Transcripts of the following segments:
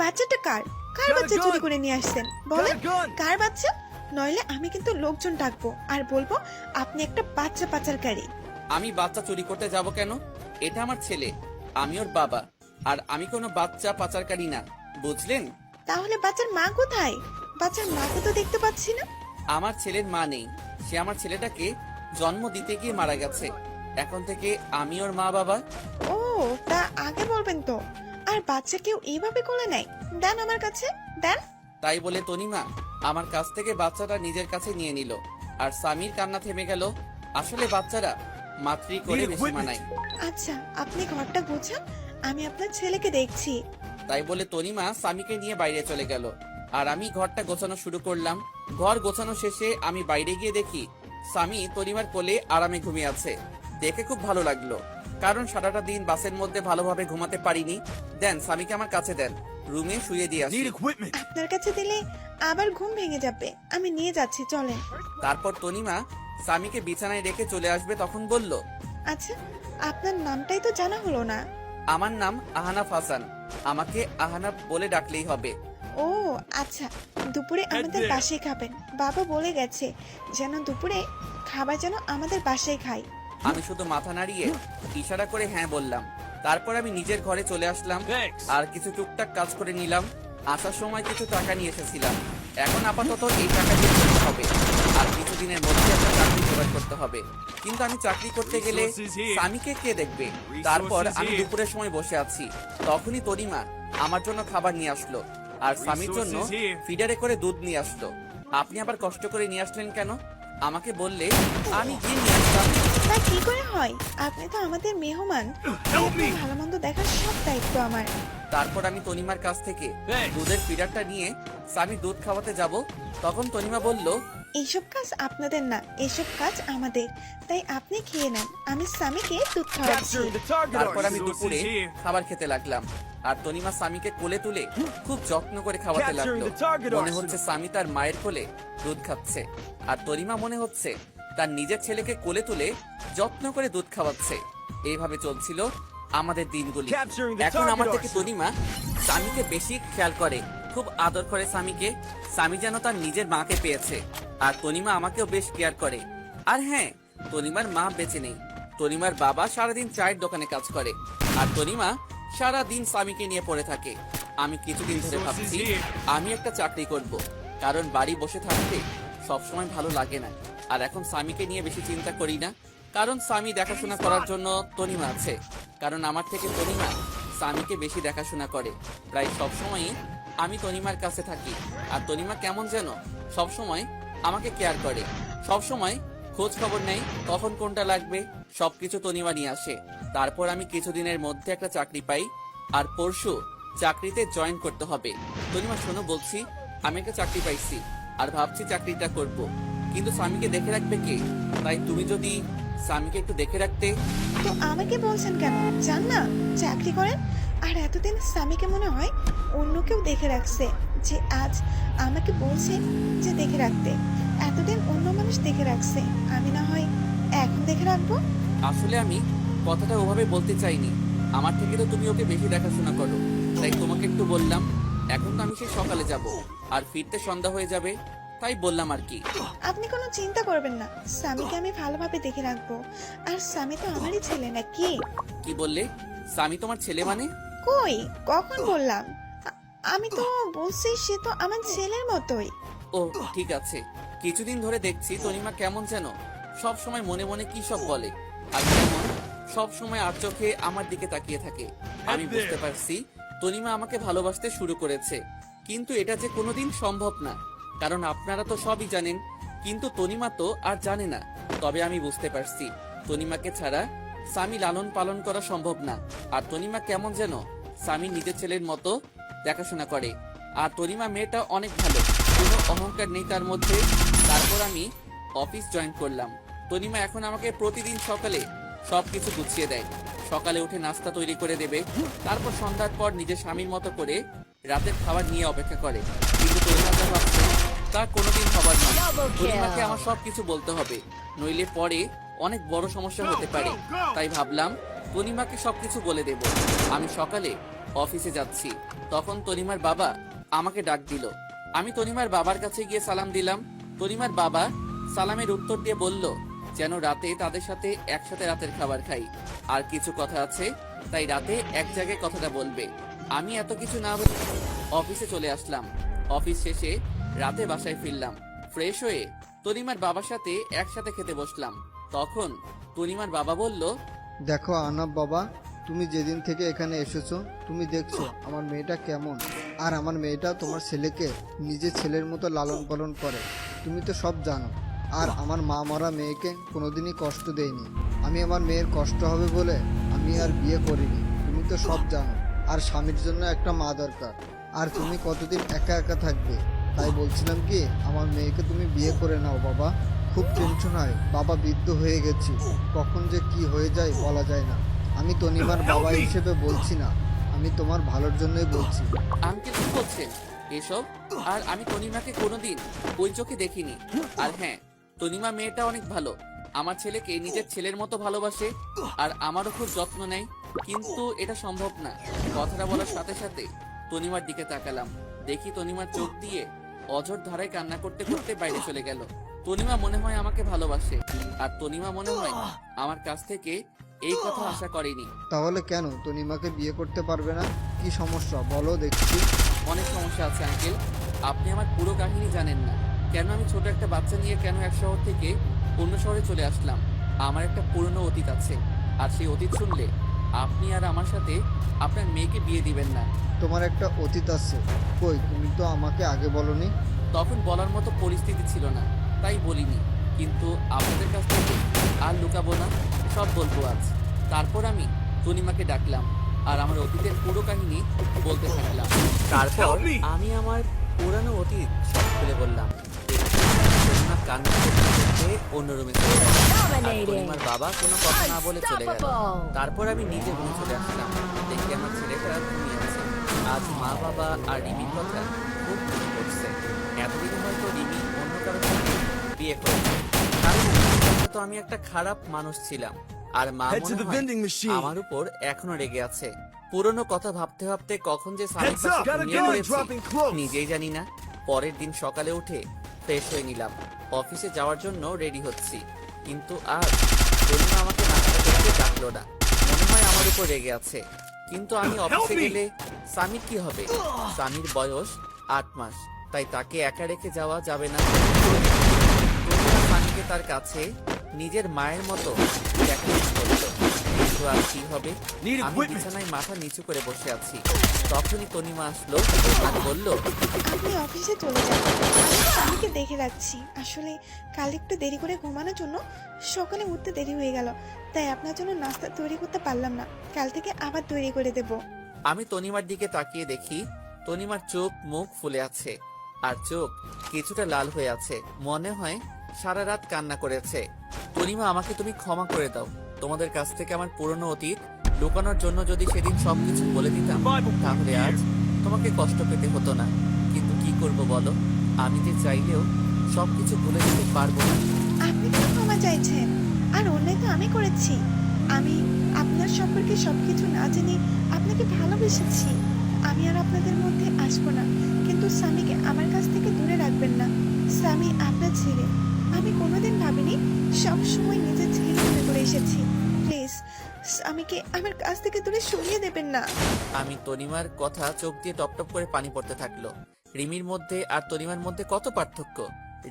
বাচ্চাটা কার? কার বাচ্চা চুরি করে নিয়ে আসছেন? বলেন! কার বাচ্চা? নইলে আমি কিন্তু লোকজন ডাকবো আর বলব আপনি একটা বাচ্চা পাচারকারী আমি বাচ্চা চুরি করতে যাব কেন? এটা আমার ছেলে আমি ওর বাবা আর আমি কোনো বাচ্চা পাচারকারী না বুঝলেন? তাহলে বাচ্চার মা কোথায়? বাচ্চার মাকে তো দেখতে পাচ্ছি না। আমার ছেলের মা নেই সে আমার ছেলেটাকে জন্ম দিতে গিয়ে মারা গেছে। এখন থেকে আমি ওর মা বাবা ও তা আগে বলবেন তো। আর বাচ্চা কেউ এইভাবে করে নেয়? দেন আমার কাছে দেন। তাই বলে তনিমা আমার কাছ থেকে বাচ্চাটা নিজের কাছে নিয়ে নিল। আর স্বামীর কান্না থেমে গেল। আসলে বাচ্চারা মাতৃ করে বেশি. মানায়। আচ্ছা আপনি ঘরটা গোছান আমি আপনার ছেলেকে দেখছি। তাই বলে তনিমা স্বামীকে নিয়ে বাইরে চলে গেল। আর আমি ঘরটা গোছানো শুরু করলাম। ঘর গোছানো শেষে আমি বাইরে গিয়ে দেখি স্বামী তনিমার কোলে আরামে ঘুমিয়ে আছে। দেখে খুব ভালো লাগল। কারণ সারাটা দিন বাসের মধ্যে ভালোভাবে ঘুমাতে পারিনি। দেন স্বামীকে আমার কাছে দেন। রুমে শুয়ে দিয়ে আসি। আপনার কাছে দিলে আবার ঘুম ভেঙে যাবে। আমি নিয়ে যাচ্ছি চলেন। তারপর তনিমা স্বামীকে বিছানায় রেখে চলে আসবে তখন বলল আচ্ছা আপনার নামটাই তো জানা হলো না। আমার নাম আহানাফ হাসান। আমাকে আহানা বলে ডাকলেই হবে। ও আচ্ছা দুপুরে আমাদের. বাসায় খাবেন। বাবা বলে গেছে যেন দুপুরে খাবার যেন আমাদের বাসায় খাই আমি শুধু মাথা নাড়িয়ে ইশারা করে হ্যাঁ বললাম। তারপর আমি নিজের ঘরে চলে আসলাম আর কিছু টুকটাক কাজ করে নিলাম। আসার সময় কিছু টাকা নিয়ে এসেছিলাম। এখন আপাতত এই টাকা দিয়ে চলতে হবে? আর কিছুদিনের মধ্যে একটা চাকরি জোগাড় করতে হবে। কিন্তু আমি চাকরি করতে গেলে স্বামীকে কে দেখবে? তারপর আমি দুপুরের সময় বসে আছি। তখনই তরিমা আমার জন্য খাবার নিয়ে আসলো। আর স্বামীর জন্য ফিডারে করে দুধ নিয়ে আসলো। আপনি আবার কষ্ট করে নিয়ে আসলেন কেন? আমাকে বললে আমি গিয়ে নিয়ে আসতাম। তা কি করে হয়? আপনি তো আমাদের মেহমান। ভালো মন্দ দেখার সব দায়িত্ব আমার। তারপর আমি তনিমার কাছ থেকে দুধের ফিডারটা নিয়ে স্বামী দুধ খাওয়াতে যাব। তখন তনিমা বলল এইসব কাজ আপনাদের না এসব কাজ আমাদের। তাই আপনি খেয়ে নেন। আমি স্বামীকে দুধ খাওয়াচ্ছি. তারপর আমি দুপুরে খাবার খেতে লাগলাম। আর তনিমা স্বামীকে কোলে তুলে খুব যত্ন করে খাওয়াতে লাগল। মনে হচ্ছে স্বামী তার মায়ের কোলে দুধ খাচ্ছে। আর তনিমা মনে হচ্ছে তার নিজের ছেলেকে কোলে তুলে যত্ন করে দুধ খাওয়াচ্ছে। এইভাবে চলছিল আমাদের দিনগুলি। এখন আমার থেকে তনিমা স্বামীকে বেশি খেয়াল করে। খুব আদর করে স্বামীকে। স্বামী যেন তার নিজের মাকে পেয়েছে। আর তনিমা আমাকেও বেশ কেয়ার করে। আর হ্যাঁ তনিমার মা বেঁচে নেই। তনিমার বাবা সারাদিন চায়ের দোকানে কাজ করে। আর তনিমা সারা দিন স্বামীকে নিয়ে পড়ে থাকে। আমি কিছুদিন ধরে ভাবছি আমি একটা চাকরি করব। কারণ বাড়ি বসে থাকতে সবসময় ভালো লাগে না। আর এখন স্বামীকে নিয়ে বেশি চিন্তা করি না। কারণ স্বামী দেখাশোনা করার জন্য তনিমা আছে। কারণ আমার থেকে তনিমা স্বামীকে বেশি দেখাশোনা করে। প্রায় সবসময়ই আমি তনিমার কাছে থাকি। আর তনিমা কেমন যেন সবসময় আমাকে কেয়ার করে। সবসময় খোঁজ খবর নেই কখন কোনটা লাগবে, সবকিছু তনিমা নিয়ে আসে। তারপর আমি কিছুদিনের মধ্যে একটা চাকরি পাই আর পরশু চাকরিতে জয়েন করতে হবে। তনিমা, শোনো, বলছি, আমি একটা চাকরি পাইছি আর ভাবছি চাকরিটা করব। কিন্তু স্বামীকে দেখে রাখবে কে? তাই তুমি যদি স্বামীকে একটু দেখে রাখতে। তো আমাকে বলছেন কেন? জান না চাকরি করেন। আর এতদিন স্বামীকে মনে হয় অন্য কেউ দেখে রাখছে যে আজ আমাকে বলছে যে দেখে রাখতে। এতদিন অন্য মানুষ দেখে রাখছে আমি না হয় এখন দেখে রাখব? আসলে আমি কথাটা ওভাবে বলতে চাইনি। আমার থেকে তো তুমি ওকে বেশি দেখাশোনা করো। তাই তোমাকে একটু বললাম এখন তো আমি সেই সকালে যাব। আর ফিরতে সন্ধ্যা হয়ে যাবে তাই বললাম আর কি। আপনি কোনো চিন্তা করবেন না। স্বামীকে আমি ভালোভাবে দেখে রাখব। আর স্বামী তো আমারই ছেলে নাকি? কি বললে? স্বামী তোমার ছেলে মানে? কই? কখন বললাম? আ- আমি তো বলছি সে তো আমার ছেলের মতোই। ও ঠিক আছে। কিছুদিন ধরে দেখছি তনিমা কেমন যেন? সব সময় মনে মনে কি সব বলে? আর কেমন সব সময় আর চোখে আমার দিকে তাকিয়ে থাকে। আমি বুঝতে পারছি তনিমা আমাকে ভালোবাসতে শুরু করেছে। কিন্তু এটা যে কোনোদিন সম্ভব না। কারণ আপনারা তো সবই জানেন, কিন্তু তনিমা তো আর জানে না। তবে আমি বুঝতে পারছি, তনিমাকে ছাড়া স্বামী লালন পালন করা সম্ভব না। আর তনিমা কেমন যেন স্বামী নিজের ছেলের মতো দেখাশোনা করে। আর তনিমা মেয়েটা অনেক ভালো, কোনো অহংকার নেই তার মধ্যে। তারপর আমি অফিস জয়েন করলাম। তনিমা এখন আমাকে প্রতিদিন সকালে সব কিছু গুছিয়ে দেয়। সকালে উঠে নাস্তা তৈরি করে দেবে। তারপর সন্ধ্যার পর নিজের স্বামীর মতো করে রাতের খাবার নিয়ে অপেক্ষা করে। কিন্তু তনিমা যা ভাবছে তা কোনোদিন হবার নয়। তনিমাকে আমার সবকিছু বলতে হবে। নইলে পরে অনেক বড় সমস্যা হতে পারে। তাই ভাবলাম তনিমাকে সবকিছু বলে দেব। আমি সকালে অফিসে যাচ্ছি। তখন তনিমার বাবা আমাকে ডাক দিল। আমি তনিমার বাবার কাছে গিয়ে সালাম দিলাম। তনিমার বাবা সালামের উত্তর দিয়ে বলল যেন রাতে তাদের সাথে একসাথে রাতের খাবার খাই। আর কিছু কথা আছে তাই রাতে এক জায়গায় কথাটা বলবে। আমি এত কিছু না বলে অফিসে চলে আসলাম। অফিস শেষে রাতে বাসায় ফিরলাম। ফ্রেশ হয়ে তনিমার বাবার সাথে একসাথে খেতে বসলাম। তখন তনিমার বাবা বলল, দেখো আনাব বাবা, তুমি যেদিন থেকে এখানে এসেছ, তুমি দেখছ আমার মেয়েটা কেমন। আর আমার মেয়েটা তোমার ছেলেকে নিজের ছেলের মতো লালন পালন করে। তুমি তো সব জানো। আর আমার মা মরা মেয়েকে কোনোদিনই কষ্ট দেয়নি। আমি আমার মেয়ের কষ্ট হবে বলে আমি আর বিয়ে করিনি। তুমি তো সব জানো। আর স্বামীর জন্য একটা মা দরকার। আর তুমি কতদিন একা একা থাকবে? তাই বলছিলাম কি, আমার মেয়েকে তুমি বিয়ে করে নাও বাবা। খুব টেনশন হয়, বাবা বৃদ্ধ হয়ে গেছি। কখন যে কি হয়ে যায় বলা যায় না। আমি তনিমার বাবা হিসেবে বলছি না, আমি তোমার ভালোর জন্যই বলছি। আঙ্কেল কি বলছেন এসব? আর আমি তনিমাকে কোনোদিন ওই চোখে দেখিনি। আর হ্যাঁ তনিমা মেয়েটা অনেক ভালো। আমার ছেলেকে নিজের ছেলের মতো ভালোবাসে আর আমারও খুব যত্ন নেয়। কিন্তু এটা সম্ভব না। কথাটা বলার সাথে সাথে তনিমার দিকে তাকালাম। দেখি তনিমার চোখ দিয়ে অঝর ধারায় কান্না করতে করতে বাইরে চলে গেল। তনিমা মনে হয় আমাকে ভালোবাসে। আর তনিমা মনে হয় আমার কাছ থেকে এই কথা আশা করেনি। তাহলে কেন? তনিমাকে বিয়ে করতে পারবে না? কি সমস্যা? বলো দেখছি। অনেক সমস্যা আছে আঙ্কেল। আপনি আমার পুরো কাহিনী জানেন না। কেন আমি ছোট একটা বাচ্চা নিয়ে কেন এক শহর থেকে অন্য শহরে চলে আসলাম? আমার একটা পুরনো অতীত আছে। আর সেই অতীত শুনলে আপনি আর আমার সাথে আপনার মেয়েকে বিয়ে দিবেন না। তোমার একটা অতীত আছে। কই তুমি তো আমাকে আগে বলনি? তখন বলার মতো পরিস্থিতি ছিল না তাই বলিনি। কিন্তু আপনাদের কাছ থেকে আর লুকাবো না সব বলব আজ। তারপর আমি তনিমাকে ডাকলাম আর আমার অতীতের পুরো কাহিনী বলতে থাকলাম। তারপর? আমি আমার পুরানো অতীত সব খুলে বললাম। কান্না করতে করতে অন্য রুমে চলে গেল। আর তনিমার বাবা কোনো কথা না বলে চলে গেল। তারপর আমি নিজে রুমে চলে আসলাম। দেখি আমার ছেলেটা ঘুমিয়ে আছে। আজ মা বাবা আর রিমির কথা খুব মনে পড়ছে। এতদিন হয়তো রিমি অন্য কারও সাথে বিয়ে করেছে কারণ তো আমি একটা খারাপ মানুষ ছিলাম। আর মা. আমার উপর এখনও রেগে আছে। পুরনো কথা ভাবতে ভাবতে কখন যে. নিজেই জানি না। পরের দিন সকালে উঠে ফ্রেশ হয়ে নিলাম। অফিসে যাওয়ার জন্য রেডি হচ্ছি। কিন্তু আজ তরুণা আমাকে নাস্তা করতে ডাকলো না। মনে হয় আমার উপর রেগে আছে। কিন্তু আমি অফিসে গেলে স্বামীর কি হবে? স্বামীর বয়স আট মাস তাই তাকে একা রেখে যাওয়া যাবে না। তরুণা স্বামীকে তার কাছে নিজের মায়ের মতো দেখাশোনা করতো আর কি হবে? আমি বিছানায় মাথা নিচু করে বসে আছি। তখনই তনিমা আসলো আর বলল আপনি অফিসে চলে যান। আমি স্বামীকে দেখে রাখছি আসলে কাল একটু দেরি করে ঘুমানোর জন্য সকালে উঠতে দেরি হয়ে গেল। তাই আপনার জন্য নাস্তা তৈরি করতে পারলাম না। কাল থেকে আবার তৈরি করে দেব। আমি তনিমার দিকে তাকিয়ে দেখি তনিমার চোখ মুখ ফুলে আছে আর চোখ কিছুটা লাল হয়ে আছে। মনে হয় সারা রাত কান্না করেছে। তনিমা আমাকে তুমি ক্ষমা করে দাও। তোমাদের কাছ থেকে আমার পুরনো অতীত লুকানোর জন্য যদি সেদিন সব কিছু বলে দিতাম, তাহলে আজ তোমাকে কষ্ট পেতে হতো না। কিন্তু কি করব বলো? আমি যে চাইলেও সব কিছু ভুলে যেতে পারব না। আপনি কেন ক্ষমা চাইছেন, আর অন্যায় তো আমি করেছি। আমি আপনার সম্পর্কে সব কিছু না জেনে আপনাকে ভালোবেসেছি। আমি আর আপনাদের মধ্যে আসব না। কিন্তু স্বামীকে আমার কাছ থেকে দূরে রাখবেন না। স্বামী আপনার ছেলে। আমি কোনোদিন ভাবিনি সব সময় নিজের ছেলে মনে করে এসেছি। প্লিজ, স্বামীকে আমার কাছ থেকে দূরে সরিয়ে দেবেন না। আমি তনিমার কথা চোখ দিয়ে টপটপ করে পানি পড়তে থাকল। রিমির মধ্যে আর তনিমার মধ্যে কত পার্থক্য?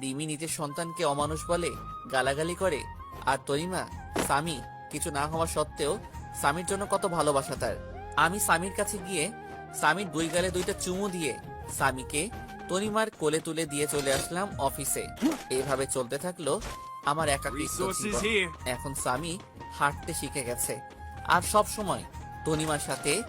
রিমি নিজের সন্তানকে অমানুষ বলে, গালাগালি করে, আর তনিমা, স্বামী, কিছু না হওয়া সত্ত্বেও স্বামীর জন্য কত ভালোবাসা তার। আমি স্বামীর কাছে গিয়ে স্বামীর দুই গালে দুইটা চুমু দিয়ে স্বামীকে তনিমার কোলে তুলে দিয়ে চলে আসলাম অফিসে। এভাবে চলতে থাকল আমার একাকিত্ব Resources এখন স্বামী হাঁটতে শিখে গেছে। আর সব সময় তনিমার সাথে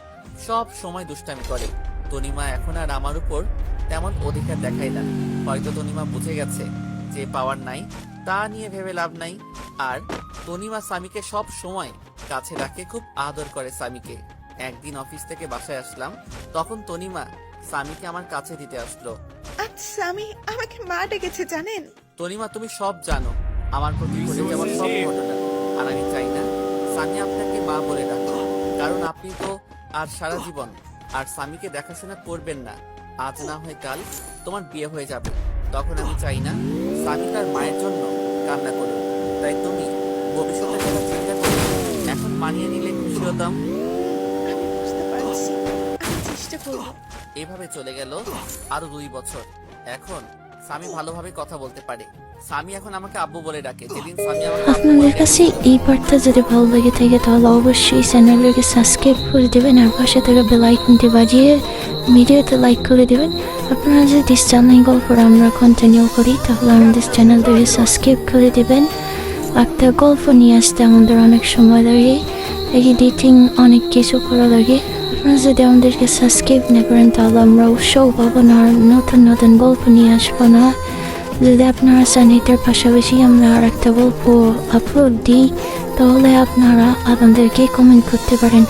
সব সময় দুষ্টামি করে। তনিমা এখন আর আমার উপর তেমন অধিকার দেখায় না। হয়তো তনিমা বুঝে গেছে যে পাওয়ার নাই তা নিয়ে ভেবে লাভ নাই। আর তনিমা স্বামীকে সব সময় কাছে রাখে খুব আদর করে স্বামীকে। একদিন অফিস থেকে বাসায় আসলাম তখন তনিমা স্বামীকে আমার কাছে দিতে আসলো। আজ স্বামী আমাকে মা ডেকেছে জানেন? তনিমা তুমি সব জানো। আমার প্রতি ঘটে যাওয়ার সব ঘটনা। আর আমি চাই না সানি আপনাকে মা বলে ডাকো কারণ আপনি তো আর সারা জীবন আর স্বামীকে দেখাশোনা করবেন না। আজ না হয় কাল তোমার বিয়ে হয়ে যাবে। তখন আমি চাই না স্বামী তার মায়ের জন্য কান্না করুক। তাই তুমি ভবিষ্যতের কথা চিন্তা করে এখন মানিয়ে নিলে খুশি হতাম আমি বুঝতে পারছি। আমি চেষ্টা করব। এভাবে চলে গেল আরও দুই বছর। এখন স্বামী ভালোভাবে কথা বলতে পারে। স্বামী এখন আমাকে আব্বু বলে ডাকে। যেদিন স্বামী আমাকে আপনাদের কাছে এই পার্টটা যদি ভালো লেগে থাকে তাহলে অবশ্যই চ্যানেলটাকে সাবস্ক্রাইব করে দেবেন আর পাশে থাকা বেল আইকনটি বাজিয়ে ভিডিওতে লাইক করে দেবেন। আপনারা যদি চ্যানেল গল্পটা আমরা কন্টিনিউ করি তাহলে আমাদের চ্যানেলটাকে সাবস্ক্রাইব করে দেবেন। একটা গল্প নিয়ে আসতে আমাদের অনেক সময় লাগে এডিটিং অনেক কিছু করা লাগে। আপনারা যদি আমাদেরকে সাবস্ক্রাইব না করেন তাহলে আমরা উৎসাহ পাবো না নতুন নতুন গল্প নিয়ে আসব না। যদি আপনারা এটার পাশাপাশি আমরা আর একটা গল্প আপলোড দিই, তাহলে আপনারা আপনাদেরকে কমেন্ট করতে পারেন।